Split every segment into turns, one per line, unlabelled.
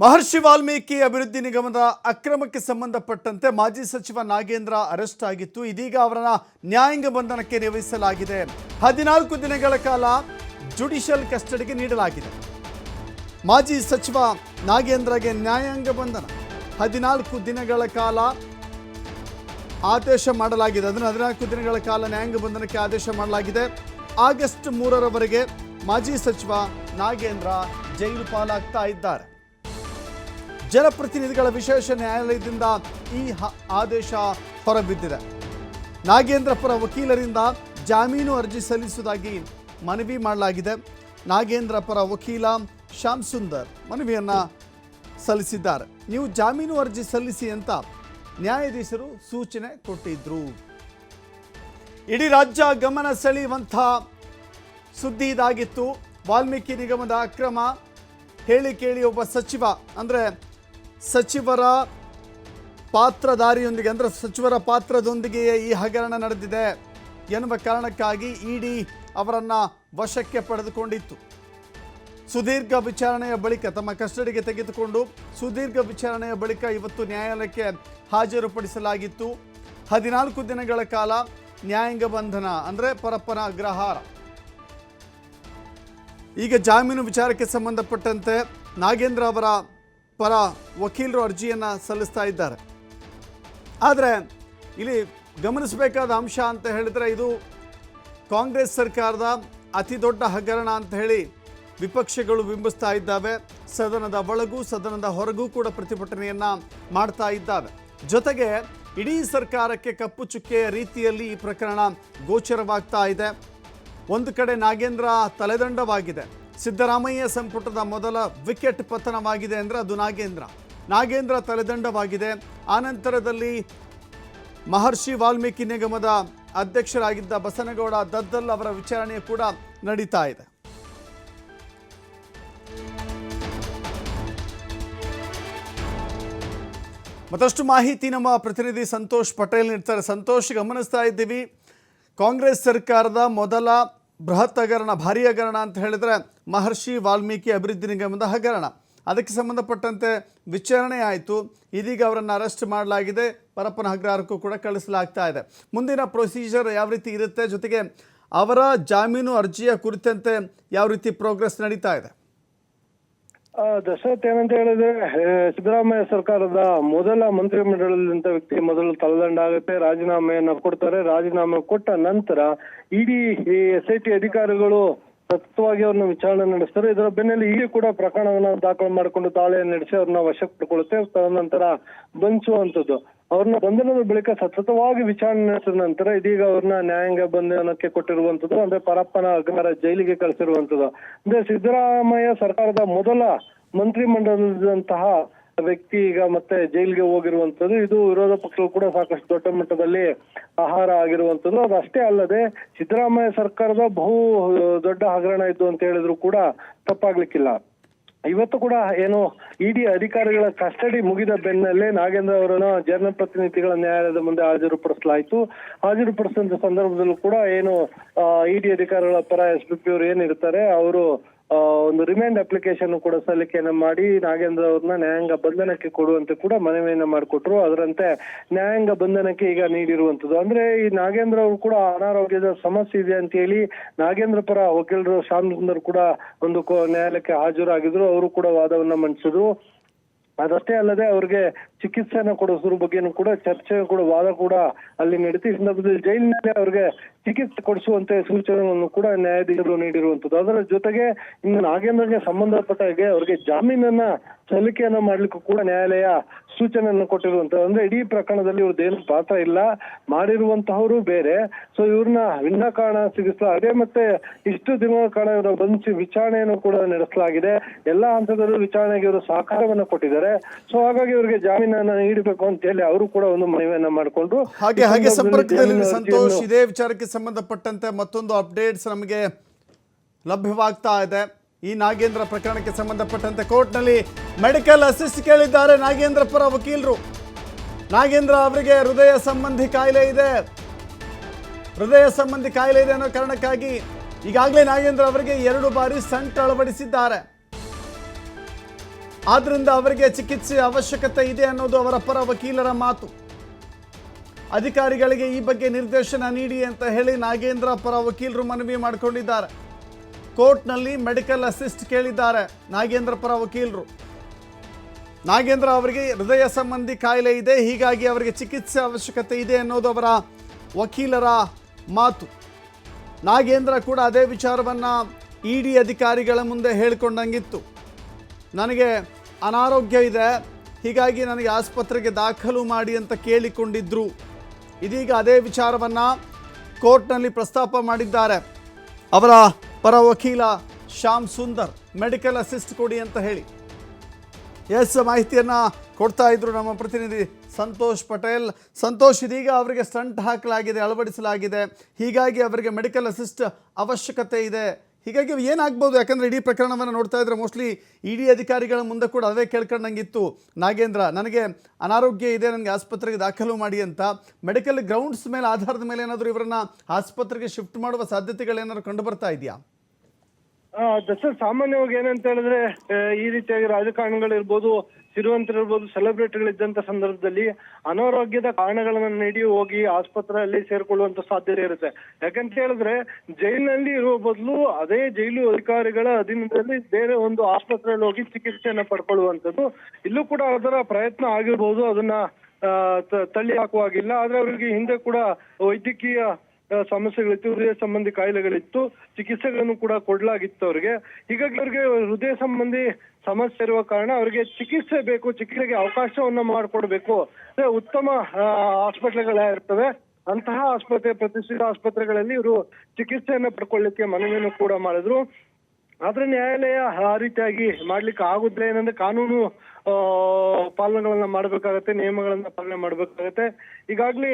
ಮಹರ್ಷಿ ವಾಲ್ಮೀಕಿ ಅಭಿವೃದ್ಧಿ ನಿಗಮದ ಅಕ್ರಮಕ್ಕೆ ಸಂಬಂಧಪಟ್ಟಂತೆ ಮಾಜಿ ಸಚಿವ ನಾಗೇಂದ್ರ ಅರೆಸ್ಟ್ ಆಗಿತ್ತು. ಇದೀಗ ಅವರನ್ನ ನ್ಯಾಯಾಂಗ ಬಂಧನಕ್ಕೆ ನಿರ್ವಹಿಸಲಾಗಿದೆ ಹದಿನಾಲ್ಕು ದಿನಗಳ ಕಾಲ ಜುಡಿಷಿಯಲ್ ಕಸ್ಟಡಿಗೆ ನೀಡಲಾಗಿದೆ. ಮಾಜಿ ಸಚಿವ ನಾಗೇಂದ್ರಗೆ ನ್ಯಾಯಾಂಗ ಬಂಧನ. ಹದಿನಾಲ್ಕು ದಿನಗಳ ಕಾಲ ಆದೇಶ ಮಾಡಲಾಗಿದೆ. ಅದನ್ನು ಹದಿನಾಲ್ಕು ದಿನಗಳ ಕಾಲ ನ್ಯಾಯಾಂಗ ಬಂಧನಕ್ಕೆ ಆದೇಶ ಮಾಡಲಾಗಿದೆ. ಆಗಸ್ಟ್ ಮೂರರವರೆಗೆ ಮಾಜಿ ಸಚಿವ ನಾಗೇಂದ್ರ ಜೈಲು ಪಾಲಾಗ್ತಾ ಇದ್ದಾರೆ. ಜನಪ್ರತಿನಿಧಿಗಳ ವಿಶೇಷ ನ್ಯಾಯಾಲಯದಿಂದ ಈ ಆದೇಶ ಹೊರಬಿದ್ದಿದೆ. ನಾಗೇಂದ್ರ ಪರ ವಕೀಲರಿಂದ ಜಾಮೀನು ಅರ್ಜಿ ಸಲ್ಲಿಸುವುದಾಗಿ ಮನವಿ ಮಾಡಲಾಗಿದೆ. ನಾಗೇಂದ್ರ ಪರ ವಕೀಲ ಶ್ಯಾಮ್ ಸುಂದರ್ ಮನವಿಯನ್ನು ಸಲ್ಲಿಸಿದ್ದಾರೆ. ನೀವು ಜಾಮೀನು ಅರ್ಜಿ ಸಲ್ಲಿಸಿ ಅಂತ ನ್ಯಾಯಾಧೀಶರು ಸೂಚನೆ ಕೊಟ್ಟಿದ್ರು. ಇಡೀ ರಾಜ್ಯ ಗಮನ ಸೆಳೆಯುವಂಥ ಸುದ್ದಿ ಇದಾಗಿತ್ತು. ವಾಲ್ಮೀಕಿ ನಿಗಮದ ಅಕ್ರಮ ಹೇಳಿ ಕೇಳಿ ಒಬ್ಬ ಸಚಿವ ಅಂದರೆ ಸಚಿವರ ಪಾತ್ರಧಾರಿಯೊಂದಿಗೆ ಅಂದರೆ ಸಚಿವರ ಪಾತ್ರದೊಂದಿಗೆ ಈ ಹಗರಣ ನಡೆದಿದೆ ಎನ್ನುವ ಕಾರಣಕ್ಕಾಗಿ ಇಡಿ ಅವರನ್ನು ವಶಕ್ಕೆ ಪಡೆದುಕೊಂಡಿತ್ತು. ಸುದೀರ್ಘ ವಿಚಾರಣೆಯ ಬಳಿಕ ತಮ್ಮ ಕಸ್ಟಡಿಗೆ ತೆಗೆದುಕೊಂಡು ಸುದೀರ್ಘ ವಿಚಾರಣೆಯ ಬಳಿಕ ಇವತ್ತು ನ್ಯಾಯಾಲಯಕ್ಕೆ ಹಾಜರುಪಡಿಸಲಾಗಿತ್ತು. ಹದಿನಾಲ್ಕು ದಿನಗಳ ಕಾಲ ನ್ಯಾಯಾಂಗ ಬಂಧನ ಅಂದರೆ ಪರಪ್ಪನ ಅಗ್ರಹಾರ. ಈಗ ಜಾಮೀನು ವಿಚಾರಕ್ಕೆ ಸಂಬಂಧಪಟ್ಟಂತೆ ನಾಗೇಂದ್ರ ಅವರ ಪರ ವಕೀಲರು ಅರ್ಜಿಯನ್ನು ಸಲ್ಲಿಸ್ತಾ ಇದ್ದಾರೆ. ಆದರೆ ಇಲ್ಲಿ ಗಮನಿಸಬೇಕಾದ ಅಂಶ ಅಂತ ಹೇಳಿದರೆ ಇದು ಕಾಂಗ್ರೆಸ್ ಸರ್ಕಾರದ ಅತಿ ದೊಡ್ಡ ಹಗರಣ ಅಂತ ಹೇಳಿ ವಿಪಕ್ಷಗಳು ಬಿಂಬಿಸ್ತಾ ಇದ್ದಾವೆ. ಸದನದ ಒಳಗೂ ಸದನದ ಹೊರಗೂ ಕೂಡ ಪ್ರತಿಭಟನೆಯನ್ನು ಮಾಡ್ತಾ ಇದ್ದಾವೆ. ಜೊತೆಗೆ ಇಡೀ ಸರ್ಕಾರಕ್ಕೆ ಕಪ್ಪು ಚುಕ್ಕೆಯ ರೀತಿಯಲ್ಲಿ ಈ ಪ್ರಕರಣ ಗೋಚರವಾಗ್ತಾ ಇದೆ. ಒಂದು ಕಡೆ ನಾಗೇಂದ್ರ ತಲೆದಂಡವಾಗಿದೆ. ಸಿದ್ದರಾಮಯ್ಯ ಸಂಪುಟದ ಮೊದಲ ವಿಕೆಟ್ ಪತನವಾಗಿದೆ ಅಂದರೆ ಅದು ನಾಗೇಂದ್ರ. ನಾಗೇಂದ್ರ ತಲೆದಂಡವಾಗಿದೆ. ಆನಂತರದಲ್ಲಿ ಮಹರ್ಷಿ ವಾಲ್ಮೀಕಿ ನಿಗಮದ ಅಧ್ಯಕ್ಷರಾಗಿದ್ದ ಬಸನಗೌಡ ದದ್ದಲ್ ಅವರ ವಿಚಾರಣೆ ಕೂಡ ನಡೀತಾ ಇದೆ. ಮತ್ತಷ್ಟು ಮಾಹಿತಿ ನಮ್ಮ ಪ್ರತಿನಿಧಿ ಸಂತೋಷ್ ಪಟೇಲ್ ನೀಡ್ತಾರೆ. ಸಂತೋಷ್, ಗಮನಿಸ್ತಾ ಇದ್ದೀವಿ. ಕಾಂಗ್ರೆಸ್ ಸರ್ಕಾರದ ಮೊದಲ ಬೃಹತ್ ಹಗರಣ, ಭಾರೀ ಹಗರಣ ಅಂತ ಹೇಳಿದ್ರೆ ಮಹರ್ಷಿ ವಾಲ್ಮೀಕಿ ಅಭಿವೃದ್ಧಿ ನಿಗಮದ ಹಗರಣ. ಅದಕ್ಕೆ ಸಂಬಂಧಪಟ್ಟಂತೆ ವಿಚಾರಣೆ ಆಯಿತು. ಇದೀಗ ಅವರನ್ನು ಅರೆಸ್ಟ್ ಮಾಡಲಾಗಿದೆ. ಪರಪ್ಪನ ಅಗ್ರಹಾರಕ್ಕೂ ಕೂಡ ಕಳಿಸಲಾಗ್ತಾ ಇದೆ. ಮುಂದಿನ ಪ್ರೊಸೀಜರ್ ಯಾವ ರೀತಿ ಇರುತ್ತೆ? ಜೊತೆಗೆ ಅವರ ಜಾಮೀನು ಅರ್ಜಿಯ ಕುರಿತಂತೆ ಯಾವ ರೀತಿ ಪ್ರೋಗ್ರೆಸ್ ನಡೀತಾ ಇದೆ?
ದಶರಥ್ ಏನಂತ ಹೇಳಿದ್ರೆ ಸಿದ್ದರಾಮಯ್ಯ ಸರ್ಕಾರದ ಮೊದಲ ಮಂತ್ರಿಮಂಡಲದಂತ ವ್ಯಕ್ತಿ ಮೊದಲು ತಲೆದಂಡ ಆಗುತ್ತೆ. ರಾಜೀನಾಮೆಯನ್ನ ಕೊಡ್ತಾರೆ. ರಾಜೀನಾಮೆ ಕೊಟ್ಟ ನಂತರ ಇಡೀ ಎಸ್ ಐ ಟಿ ಅಧಿಕಾರಿಗಳು ಸತತವಾಗಿ ಅವ್ರನ್ನ ವಿಚಾರಣೆ ನಡೆಸ್ತಾರೆ. ಇದರ ಬೆನ್ನಲ್ಲಿ ಈಗ ಕೂಡ ಪ್ರಕರಣವನ್ನ ದಾಖಲು ಮಾಡಿಕೊಂಡು ದಾಳಿ ನಡೆಸಿ ಅವ್ರನ್ನ ವಶಕ್ಕೆ ಪಡ್ಕೊಳ್ಳುತ್ತೆ ತದನಂತರ ಬಂಧಿಸುವಂತದ್ದು ಅವ್ರನ್ನ ಬಂಧನದ ಬಳಿಕ ಸತತವಾಗಿ ವಿಚಾರಣೆ ನಡೆಸಿದ ನಂತರ ಇದೀಗ ಅವ್ರನ್ನ ನ್ಯಾಯಾಂಗ ಬಂಧನಕ್ಕೆ ಕೊಟ್ಟಿರುವಂತದ್ದು ಅಂದ್ರೆ ಪರಪ್ಪನ ಅಗ್ರಹಾರ ಜೈಲಿಗೆ ಕಳಿಸಿರುವಂತದ್ದು ಅಂದ್ರೆ ಸಿದ್ದರಾಮಯ್ಯ ಸರ್ಕಾರದ ಮೊದಲ ಮಂತ್ರಿಮಂಡಲದಂತಹ ವ್ಯಕ್ತಿ ಈಗ ಮತ್ತೆ ಜೈಲಿಗೆ ಹೋಗಿರುವಂತದ್ದು ಇದು ವಿರೋಧ ಪಕ್ಷಗಳು ಕೂಡ ಸಾಕಷ್ಟು ದೊಡ್ಡ ಮಟ್ಟದಲ್ಲಿ ಆಹಾರ ಆಗಿರುವಂತದ್ದು ಅದಷ್ಟೇ ಅಲ್ಲದೆ, ಸಿದ್ದರಾಮಯ್ಯ ಸರ್ಕಾರದ ಬಹು ದೊಡ್ಡ ಹಗರಣ ಇದ್ದು ಅಂತ ಹೇಳಿದ್ರು ಕೂಡ ತಪ್ಪಾಗ್ಲಿಕ್ಕಿಲ್ಲ. ಇವತ್ತು ಕೂಡ ಏನು ಇಡಿ ಅಧಿಕಾರಿಗಳ ಕಸ್ಟಡಿ ಮುಗಿದ ಬೆನ್ನಲ್ಲೇ ನಾಗೇಂದ್ರ ಅವರನ್ನ ಜನಪ್ರತಿನಿಧಿಗಳ ನ್ಯಾಯಾಲಯದ ಮುಂದೆ ಹಾಜರುಪಡಿಸಲಾಯಿತು. ಹಾಜರುಪಡಿಸಿದ ಸಂದರ್ಭದಲ್ಲೂ ಕೂಡ ಏನು ಇಡಿ ಅಧಿಕಾರಿಗಳ ಪರ ಎಸ್ ಪಿ ಪಿ ಅವರು ಏನಿರ್ತಾರೆ, ಅವರು ಒಂದು ರಿಮೈಂಡ್ ಅಪ್ಲಿಕೇಶನ್ ಕೂಡ ಸಲ್ಲಿಕೆಯನ್ನ ಮಾಡಿ ನಾಗೇಂದ್ರ ಅವ್ರನ್ನ ನ್ಯಾಯಾಂಗ ಬಂಧನಕ್ಕೆ ಕೊಡುವಂತೆ ಕೂಡ ಮನವಿಯನ್ನ ಮಾಡಿಕೊಟ್ರು. ಅದರಂತೆ ನ್ಯಾಯಾಂಗ ಬಂಧನಕ್ಕೆ ಈಗ ನೀಡಿರುವಂತದ್ದು. ಅಂದ್ರೆ ಈ ನಾಗೇಂದ್ರ ಅವರು ಕೂಡ ಅನಾರೋಗ್ಯದ ಸಮಸ್ಯೆ ಇದೆ ಅಂತ ಹೇಳಿ ನಾಗೇಂದ್ರ ಪರ ವಕೀಲರು ಶ್ಯಾಮ್ ಕೂಡ ಒಂದು ನ್ಯಾಯಾಲಯಕ್ಕೆ ಹಾಜರಾಗಿದ್ರು. ಅವರು ಕೂಡ ವಾದವನ್ನ ಮಂಡಿಸಿದ್ರು. ಅದಷ್ಟೇ ಅಲ್ಲದೆ ಅವ್ರಿಗೆ ಚಿಕಿತ್ಸೆನ ಕೊಡಿಸೋದ್ರ ಬಗ್ಗೆನೂ ಕೂಡ ಚರ್ಚೆ ಕೂಡ ವಾದ ಕೂಡ ಅಲ್ಲಿ ನಡೀತಿ ಈ ಸಂದರ್ಭದಲ್ಲಿ ಜೈಲಿನಲ್ಲಿ ಅವ್ರಿಗೆ ಚಿಕಿತ್ಸೆ ಕೊಡಿಸುವಂತೆ ಸೂಚನೆಗಳನ್ನು ಕೂಡ ನ್ಯಾಯಾಧೀಶರು ನೀಡಿರುವಂತದ್ದು ಅದರ ಜೊತೆಗೆ ಇನ್ನು ನಾಗೇಂದ್ರಗೆ ಸಂಬಂಧಪಟ್ಟ ಹಾಗೆ ಅವರಿಗೆ ಜಾಮೀನನ್ನ ಸಲ್ಲಿಕೆಯನ್ನ ಮಾಡ್ಲಿಕ್ಕೂ ಕೂಡ ನ್ಯಾಯಾಲಯ ಸೂಚನೆಯನ್ನು ಕೊಟ್ಟಿರುವಂತದ್ದು ಅಂದ್ರೆ ಇಡೀ ಪ್ರಕರಣದಲ್ಲಿ ಇವ್ರದ್ದೇನು ಪಾತ್ರ ಇಲ್ಲ ಮಾಡಿರುವಂತಹವರು ಬೇರೆ. ಸೊ ಇವ್ರನ್ನ ವಿನಾಕಾರಣ ಸಿಗಿಸ್ತಾ ಅದೇ ಮತ್ತೆ ಇಷ್ಟು ದಿನಗಳ ಕಾರಣ ಇವರ ಬಂಧಿಸಿ ವಿಚಾರಣೆಯನ್ನು ಕೂಡ ನಡೆಸಲಾಗಿದೆ. ಎಲ್ಲಾ ಹಂತದಲ್ಲೂ ವಿಚಾರಣೆಗೆ ಇವರು ಸಹಕಾರವನ್ನ ಕೊಟ್ಟಿದ್ದಾರೆ. ಸೊ ಹಾಗಾಗಿ ಇವರಿಗೆ ಜಾಮೀನನ್ನ ನೀಡಬೇಕು ಅಂತ ಹೇಳಿ ಅವರು ಕೂಡ ಒಂದು ಮನವಿಯನ್ನ ಮಾಡಿಕೊಂಡು
ಹಾಗೆ ಹಾಗೆ ಸಂಪರ್ಕದಲ್ಲಿ ಸಂತೋಷ್ ಇದೇ ವಿಚಾರಕ್ಕೆ ಸಂಬಂಧಪಟ್ಟಂತೆ ಮತ್ತೊಂದು ಅಪ್ಡೇಟ್ಸ್ ನಮಗೆ ಲಭ್ಯವಾಗ್ತಾ ಇದೆ. ಈ ನಾಗೇಂದ್ರ ಪ್ರಕರಣಕ್ಕೆ ಸಂಬಂಧಪಟ್ಟಂತೆ ಕೋರ್ಟ್ನಲ್ಲಿ ಮೆಡಿಕಲ್ ಅಸಿಸ್ಟ್ ಕೇಳಿದ್ದಾರೆ ನಾಗೇಂದ್ರ ಪರ ವಕೀಲರು. ನಾಗೇಂದ್ರ ಅವರಿಗೆ ಹೃದಯ ಸಂಬಂಧಿ ಕಾಯಿಲೆ ಇದೆ. ಹೃದಯ ಸಂಬಂಧಿ ಕಾಯಿಲೆ ಇದೆ ಅನ್ನೋ ಕಾರಣಕ್ಕಾಗಿ ಈಗಾಗಲೇ ನಾಗೇಂದ್ರ ಅವರಿಗೆ ಎರಡು ಬಾರಿ ಸಂಟ್ ಅಳವಡಿಸಿದ್ದಾರೆ. ಆದ್ರಿಂದ ಅವರಿಗೆ ಚಿಕಿತ್ಸೆ ಅವಶ್ಯಕತೆ ಇದೆ ಅನ್ನೋದು ಅವರ ಪರ ವಕೀಲರ ಮಾತು. ಅಧಿಕಾರಿಗಳಿಗೆ ಈ ಬಗ್ಗೆ ನಿರ್ದೇಶನ ನೀಡಿ ಅಂತ ಹೇಳಿ ನಾಗೇಂದ್ರ ಪರ ವಕೀಲರು ಮನವಿ ಮಾಡಿಕೊಂಡಿದ್ದಾರೆ. ಕೋರ್ಟ್ನಲ್ಲಿ ಮೆಡಿಕಲ್ ಅಸಿಸ್ಟ್ ಕೇಳಿದ್ದಾರೆ ನಾಗೇಂದ್ರ ಪರ ವಕೀಲರು. ನಾಗೇಂದ್ರ ಅವರಿಗೆ ಹೃದಯ ಸಂಬಂಧಿ ಕಾಯಿಲೆ ಇದೆ, ಹೀಗಾಗಿ ಅವರಿಗೆ ಚಿಕಿತ್ಸೆ ಅವಶ್ಯಕತೆ ಇದೆ ಅನ್ನೋದು ಅವರ ವಕೀಲರ ಮಾತು. ನಾಗೇಂದ್ರ ಕೂಡ ಅದೇ ವಿಚಾರವನ್ನು ಇ ಡಿ ಅಧಿಕಾರಿಗಳ ಮುಂದೆ ಹೇಳಿಕೊಂಡಂಗಿತ್ತು. ನನಗೆ ಅನಾರೋಗ್ಯ ಇದೆ, ಹೀಗಾಗಿ ನನಗೆ ಆಸ್ಪತ್ರೆಗೆ ದಾಖಲು ಮಾಡಿ ಅಂತ ಕೇಳಿಕೊಂಡಿದ್ರು. ಇದೀಗ ಅದೇ ವಿಚಾರವನ್ನು ಕೋರ್ಟ್ನಲ್ಲಿ ಪ್ರಸ್ತಾಪ ಮಾಡಿದ್ದಾರೆ. ಅವರ ಪರ ವಕೀಲ ಶ್ಯಾಮ್ ಸುಂದರ್, ಮೆಡಿಕಲ್ ಅಸಿಸ್ಟ್ ಕೊಡಿ ಅಂತ ಹೇಳಿ. ಎಸ್, ಮಾಹಿತಿಯನ್ನು ಕೊಡ್ತಾ ಇದ್ರು ನಮ್ಮ ಪ್ರತಿನಿಧಿ ಸಂತೋಷ್ ಪಟೇಲ್. ಸಂತೋಷ್, ಇದೀಗ ಅವರಿಗೆ ಸ್ಟಂಟ್ ಹಾಕಲಾಗಿದೆ, ಅಳವಡಿಸಲಾಗಿದೆ. ಹೀಗಾಗಿ ಅವರಿಗೆ ಮೆಡಿಕಲ್ ಅಸಿಸ್ಟ್ ಅವಶ್ಯಕತೆ ಇದೆ. ಹೀಗಾಗಿ ಏನಾಗ್ಬೋದು? ಯಾಕಂದರೆ ಇಡೀ ಪ್ರಕರಣವನ್ನು ನೋಡ್ತಾ ಇದ್ರೆ ಮೋಸ್ಟ್ಲಿ ಇಡಿ ಅಧಿಕಾರಿಗಳ ಮುಂದೆ ಕೂಡ ಅದೇ ಕೇಳ್ಕೊಂಡಂಗಿತ್ತು. ನಾಗೇಂದ್ರ, ನನಗೆ ಅನಾರೋಗ್ಯ ಇದೆ, ನನಗೆ ಆಸ್ಪತ್ರೆಗೆ ದಾಖಲು ಮಾಡಿ ಅಂತ. ಮೆಡಿಕಲ್ ಗ್ರೌಂಡ್ಸ್ ಮೇಲೆ ಆಧಾರದ ಮೇಲೆ ಏನಾದರೂ ಇವರನ್ನ ಆಸ್ಪತ್ರೆಗೆ ಶಿಫ್ಟ್ ಮಾಡುವ ಸಾಧ್ಯತೆಗಳೇನಾದ್ರು ಕಂಡು ಬರ್ತಾ ಇದೆಯಾ?
ದಸರಾ ಸಾಮಾನ್ಯವಾಗಿ ಏನಂತ ಹೇಳಿದ್ರೆ ಈ ರೀತಿಯಾಗಿ ರಾಜಕಾರಣಿಗಳಿರ್ಬೋದು ಸಿರಿವಂತರಿರ್ಬೋದು ಸೆಲೆಬ್ರಿಟಿಗಳಿದ್ದಂತ ಸಂದರ್ಭದಲ್ಲಿ ಅನಾರೋಗ್ಯದ ಕಾರಣಗಳನ್ನ ನೀಡಿ ಹೋಗಿ ಆಸ್ಪತ್ರೆಯಲ್ಲಿ ಸೇರ್ಕೊಳ್ಳುವಂತ ಸಾಧ್ಯತೆ ಇರುತ್ತೆ. ಯಾಕಂತ ಹೇಳಿದ್ರೆ ಜೈಲಿನಲ್ಲಿ ಇರುವ ಬದಲು ಅದೇ ಜೈಲು ಅಧಿಕಾರಿಗಳ ಅಧೀನದಲ್ಲಿ ಬೇರೆ ಒಂದು ಆಸ್ಪತ್ರೆಯಲ್ಲಿ ಹೋಗಿ ಚಿಕಿತ್ಸೆಯನ್ನ ಪಡ್ಕೊಳ್ಳುವಂಥದ್ದು. ಇಲ್ಲೂ ಕೂಡ ಅದರ ಪ್ರಯತ್ನ ಆಗಿರ್ಬೋದು, ಅದನ್ನ ತಳ್ಳಿ ಹಾಕುವಾಗಿಲ್ಲ ಆದ್ರೆ ಅವರಿಗೆ ಹಿಂದೆ ಕೂಡ ವೈದ್ಯಕೀಯ ಸಮಸ್ಯೆಗಳಿತ್ತು, ಹೃದಯ ಸಂಬಂಧಿ ಕಾಯಿಲೆಗಳಿತ್ತು, ಚಿಕಿತ್ಸೆಗಳನ್ನು ಕೂಡ ಕೊಡಲಾಗಿತ್ತು ಅವರಿಗೆ ಹೀಗಾಗಿ ಅವರಿಗೆ ಹೃದಯ ಸಂಬಂಧಿ ಸಮಸ್ಯೆ ಇರುವ ಕಾರಣ ಅವರಿಗೆ ಚಿಕಿತ್ಸೆ ಬೇಕು, ಚಿಕಿತ್ಸೆಗೆ ಅವಕಾಶವನ್ನ ಮಾಡಿಕೊಡ್ಬೇಕು. ಉತ್ತಮ ಆಸ್ಪತ್ರೆಗಳ ಇರ್ತವೆ ಅಂತಹ ಆಸ್ಪತ್ರೆ, ಪ್ರತಿಷ್ಠಿತ ಆಸ್ಪತ್ರೆಗಳಲ್ಲಿ ಇವರು ಚಿಕಿತ್ಸೆಯನ್ನ ಪಡ್ಕೊಳ್ಳಿಕ್ಕೆ ಮನವಿಯನ್ನು ಕೂಡ ಮಾಡಿದ್ರು. ಆದ್ರೆ ನ್ಯಾಯಾಲಯ ಆ ರೀತಿಯಾಗಿ ಮಾಡ್ಲಿಕ್ಕೆ ಆಗುದಿಲ್ಲ, ಏನಂದ್ರೆ ಕಾನೂನು ಪಾಲನೆಗಳನ್ನ ಮಾಡ್ಬೇಕಾಗತ್ತೆ, ನಿಯಮಗಳನ್ನ ಪಾಲನೆ ಮಾಡ್ಬೇಕಾಗತ್ತೆ. ಈಗಾಗಲೇ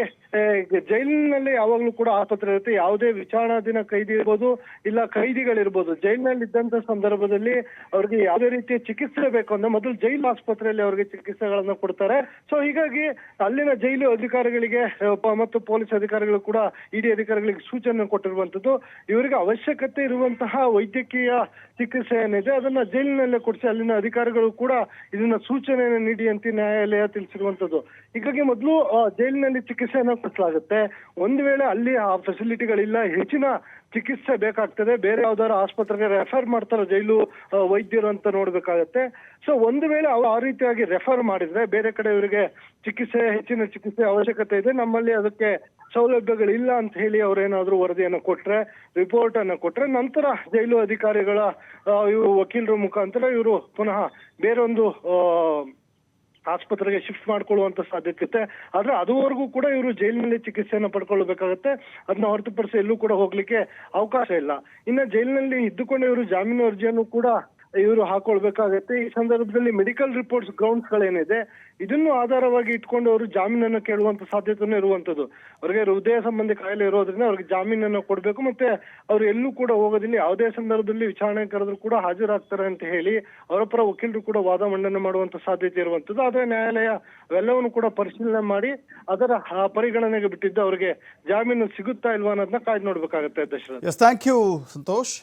ಜೈಲಿನಲ್ಲಿ ಯಾವಾಗ್ಲೂ ಕೂಡ ಆಸ್ಪತ್ರೆ ಇರುತ್ತೆ. ಯಾವುದೇ ವಿಚಾರಣಾಧೀನ ಕೈದಿ ಇರ್ಬೋದು, ಇಲ್ಲ ಕೈದಿಗಳಿರ್ಬೋದು. ಜೈಲಿನಲ್ಲಿ ಇದ್ದಂತ ಸಂದರ್ಭದಲ್ಲಿ ಅವ್ರಿಗೆ ಯಾವುದೇ ರೀತಿಯ ಚಿಕಿತ್ಸೆ ಬೇಕು ಅಂದ್ರೆ ಮೊದಲು ಜೈಲು ಆಸ್ಪತ್ರೆಯಲ್ಲಿ ಅವ್ರಿಗೆ ಚಿಕಿತ್ಸೆಗಳನ್ನ ಕೊಡ್ತಾರೆ. ಸೊ ಹೀಗಾಗಿ ಅಲ್ಲಿನ ಜೈಲು ಅಧಿಕಾರಿಗಳಿಗೆ ಮತ್ತು ಪೊಲೀಸ್ ಅಧಿಕಾರಿಗಳು ಕೂಡ, ಇಡಿ ಅಧಿಕಾರಿಗಳಿಗೆ ಸೂಚನೆ ಕೊಟ್ಟಿರುವಂತದ್ದು ಇವರಿಗೆ ಅವಶ್ಯಕತೆ ಇರುವಂತಹ ವೈದ್ಯಕೀಯ ಚಿಕಿತ್ಸೆ ಏನಿದೆ, ಅದನ್ನ ಜೈಲಿನಲ್ಲೇ ಕೊಡಿಸಿ, ಅಲ್ಲಿನ ಅಧಿಕಾರಿಗಳು ಕೂಡ ಇದನ್ನ ಸೂಚನೆಯನ್ನು ನೀಡಿ ಅಂತ ನ್ಯಾಯಾಲಯ ತಿಳಿಸಿರುವಂತದ್ದು. ಹೀಗಾಗಿ ಮೊದಲು ಜೈಲಿನಲ್ಲಿ ಚಿಕಿತ್ಸೆಯನ್ನು ಕೊಡಿಸಲಾಗುತ್ತೆ. ಒಂದು ವೇಳೆ ಅಲ್ಲಿ ಆ ಫೆಸಿಲಿಟಿಗಳಿಲ್ಲ ಹೆಚ್ಚಿನ ಚಿಕಿತ್ಸೆ ಬೇಕಾಗ್ತದೆ. ಬೇರೆ ಯಾವ್ದಾದ್ರು ಆಸ್ಪತ್ರೆಗೆ ರೆಫರ್ ಮಾಡ್ತಾರೆ ಜೈಲು ವೈದ್ಯರು ಅಂತ ನೋಡ್ಬೇಕಾಗತ್ತೆ. ಸೊ ಒಂದು ವೇಳೆ ಅವ್ರು ಆ ರೀತಿಯಾಗಿ ರೆಫರ್ ಮಾಡಿದ್ರೆ, ಬೇರೆ ಕಡೆ ಇವರಿಗೆ ಚಿಕಿತ್ಸೆ, ಹೆಚ್ಚಿನ ಚಿಕಿತ್ಸೆ ಅವಶ್ಯಕತೆ ಇದೆ. ನಮ್ಮಲ್ಲಿ ಅದಕ್ಕೆ ಸೌಲಭ್ಯಗಳಿಲ್ಲ ಅಂತ ಹೇಳಿ ಅವರೇನಾದ್ರೂ ವರದಿಯನ್ನು ಕೊಟ್ರೆ ರಿಪೋರ್ಟ್ ಅನ್ನು ಕೊಟ್ರೆ ನಂತರ ಜೈಲು ಅಧಿಕಾರಿಗಳ ಇವರು ವಕೀಲರ ಮುಖಾಂತರ ಇವರು ಪುನಃ ಬೇರೊಂದು ಆಸ್ಪತ್ರೆಗೆ ಶಿಫ್ಟ್ ಮಾಡ್ಕೊಳ್ಳುವಂತ ಸಾಧ್ಯತೆ ಆದ್ರೆ ಅದುವರೆಗೂ ಕೂಡ ಇವರು ಜೈಲಿನಲ್ಲಿ ಚಿಕಿತ್ಸೆಯನ್ನು ಪಡ್ಕೊಳ್ಬೇಕಾಗತ್ತೆ. ಅದನ್ನ ಹೊರತುಪಡಿಸಿ ಎಲ್ಲೂ ಕೂಡ ಹೋಗ್ಲಿಕ್ಕೆ ಅವಕಾಶ ಇಲ್ಲ. ಇನ್ನ ಜೈಲಿನಲ್ಲಿ ಇದ್ದುಕೊಂಡು ಇವರು ಜಾಮೀನು ಅರ್ಜಿಯನ್ನು ಕೂಡ ಇವರು ಹಾಕೊಳ್ಬೇಕಾಗತ್ತೆ. ಈ ಸಂದರ್ಭದಲ್ಲಿ ಮೆಡಿಕಲ್ ರಿಪೋರ್ಟ್ಸ್ ಗ್ರೌಂಡ್ಸ್ ಗಳೇನಿದೆ ಇದನ್ನು ಆಧಾರವಾಗಿ ಇಟ್ಕೊಂಡು ಅವರು ಜಾಮೀನನ್ನು ಕೇಳುವಂತ ಸಾಧ್ಯತೆನೂ ಇರುವಂತದ್ದು ಅವರಿಗೆ ಹೃದಯ ಸಂಬಂಧಿ ಕಾಯಿಲೆ ಇರೋದ್ರಿಂದ ಅವ್ರಿಗೆ ಜಾಮೀನನ್ನು ಕೊಡ್ಬೇಕು, ಮತ್ತೆ ಅವ್ರು ಎಲ್ಲೂ ಕೂಡ ಹೋಗೋದಿಲ್ಲ. ಯಾವುದೇ ಸಂದರ್ಭದಲ್ಲಿ ವಿಚಾರಣೆ ಕರೆದ್ರು ಕೂಡ ಹಾಜರಾಗ್ತಾರೆ ಅಂತ ಹೇಳಿ ಅವರ ಪರ ವಕೀಲರು ಕೂಡ ವಾದ ಮಂಡನೆ ಮಾಡುವಂತ ಸಾಧ್ಯತೆ ಇರುವಂತದ್ದು ಆದ್ರೆ ನ್ಯಾಯಾಲಯ ಅವೆಲ್ಲವನ್ನು ಕೂಡ ಪರಿಶೀಲನೆ ಮಾಡಿ ಅದರ ಪರಿಗಣನೆಗೆ ಬಿಟ್ಟಿದ್ದು ಅವರಿಗೆ ಜಾಮೀನು ಸಿಗುತ್ತಾ ಇಲ್ವಾ ಅನ್ನೋದನ್ನ ಕಾಯ್ದು ನೋಡ್ಬೇಕಾಗತ್ತೆ ದಶರಥ್.
Thank you Santosh